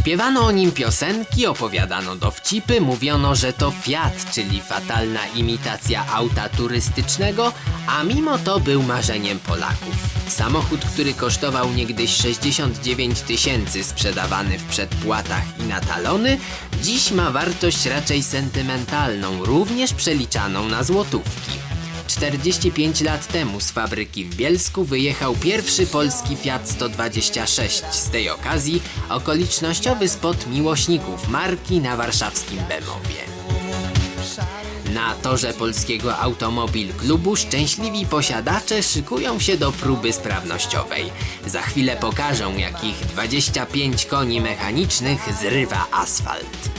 Śpiewano o nim piosenki, opowiadano dowcipy, mówiono, że to Fiat, czyli fatalna imitacja auta turystycznego, a mimo to był marzeniem Polaków. Samochód, który kosztował niegdyś 69 tysięcy, sprzedawany w przedpłatach i na talony, dziś ma wartość raczej sentymentalną, również przeliczaną na złotówki. 45 lat temu z fabryki w Bielsku wyjechał pierwszy polski Fiat 126. Z tej okazji okolicznościowy spot miłośników marki na warszawskim Bemowie. Na torze polskiego automobil klubu szczęśliwi posiadacze szykują się do próby sprawnościowej. Za chwilę pokażą, jakich 25 koni mechanicznych zrywa asfalt.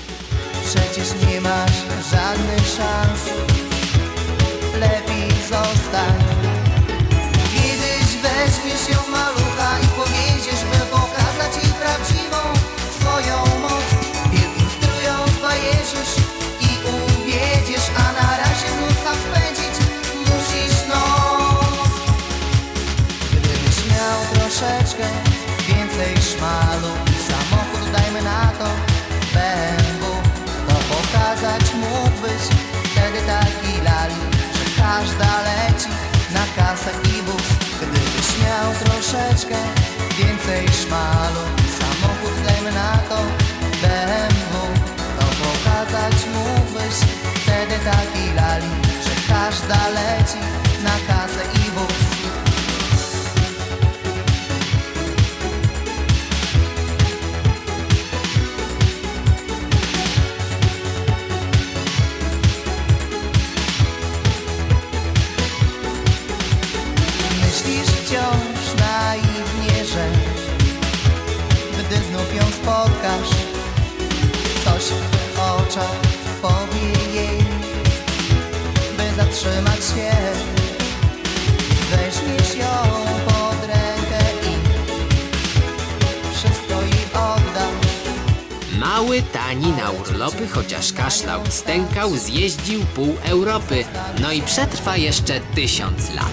Przecież nie masz żadnych szans więcej szmalu Samochód dajmy na to BMW To pokazać mógłbyś wtedy taki lali Że każda leci na kasę i bus. Gdybyś miał troszeczkę więcej szmalu Samochód dajmy na to BMW To pokazać mógłbyś wtedy taki lali Że każda leci na kasę Myślisz wciąż naiwnie, że Gdy znów ją spotkasz Coś w oczach powie jej By zatrzymać się Mały, tani na urlopy, chociaż kaszlał stękał, zjeździł pół Europy. No i przetrwa jeszcze tysiąc lat.